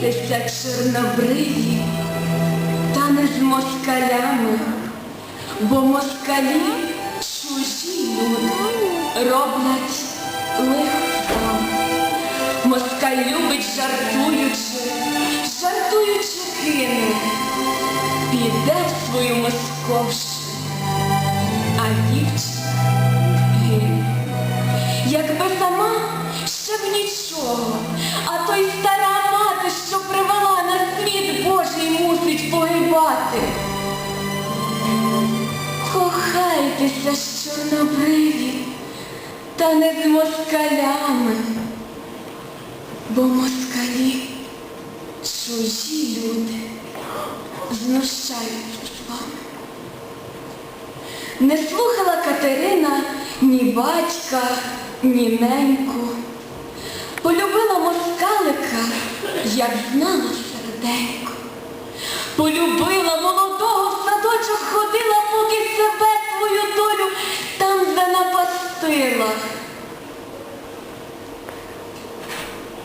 борються чорнобриві, та не з москалями, бо москалі чужі люди роблять лихо. Москаль любить жартуючи, жартуючи кине, піде в свою московщину, а дівчина гине. Якби сама ще б нічого, а то й Кохайтеся з чорнобриві, та не з москалями, бо москалі чужі люди знущаються з вами. Не слухала Катерина ні батька, ні неньку. Полюбила москалика, як знала серденько. Полюбила молодого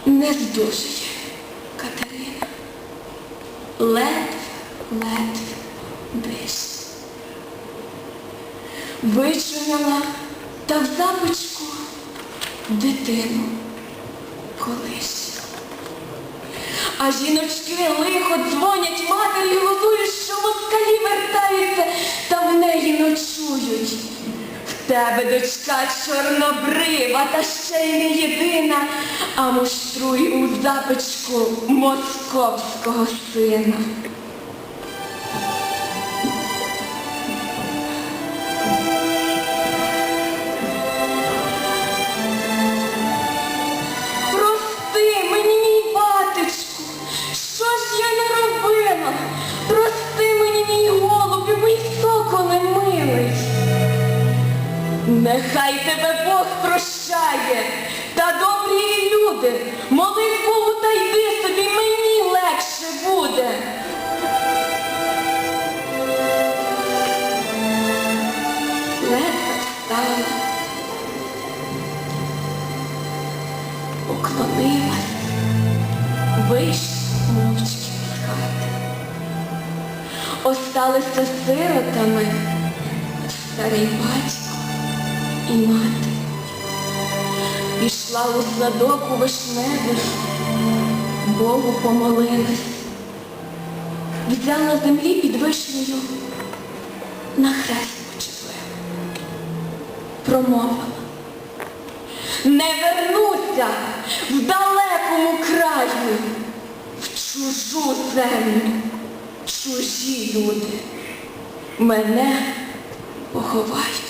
Не здужує Катерина. Ледве, ледве бис. Вичуняла та в започку дитину колись. А жіночки лихо дзвонять матері, тебе дочка чорнобрива, та ще й не єдина, а муштруй у запечку московського сина. Прости мені, мій голубі, мій соколе милий. Нехай тебе Бог прощає, та добрі люди, молись Богу та йди собі, мені легше буде. Ледве встала. Уклонилась, вийшла мовчки хати. Осталися сиротами старий батько і мати. Пішла у садок у вишневий, Богу помолилась, взяла землі під вишнею, на хрест почепила, промовила. Не вернуся в далекому краю, в чужу землю, чужі люди. Мене поховають.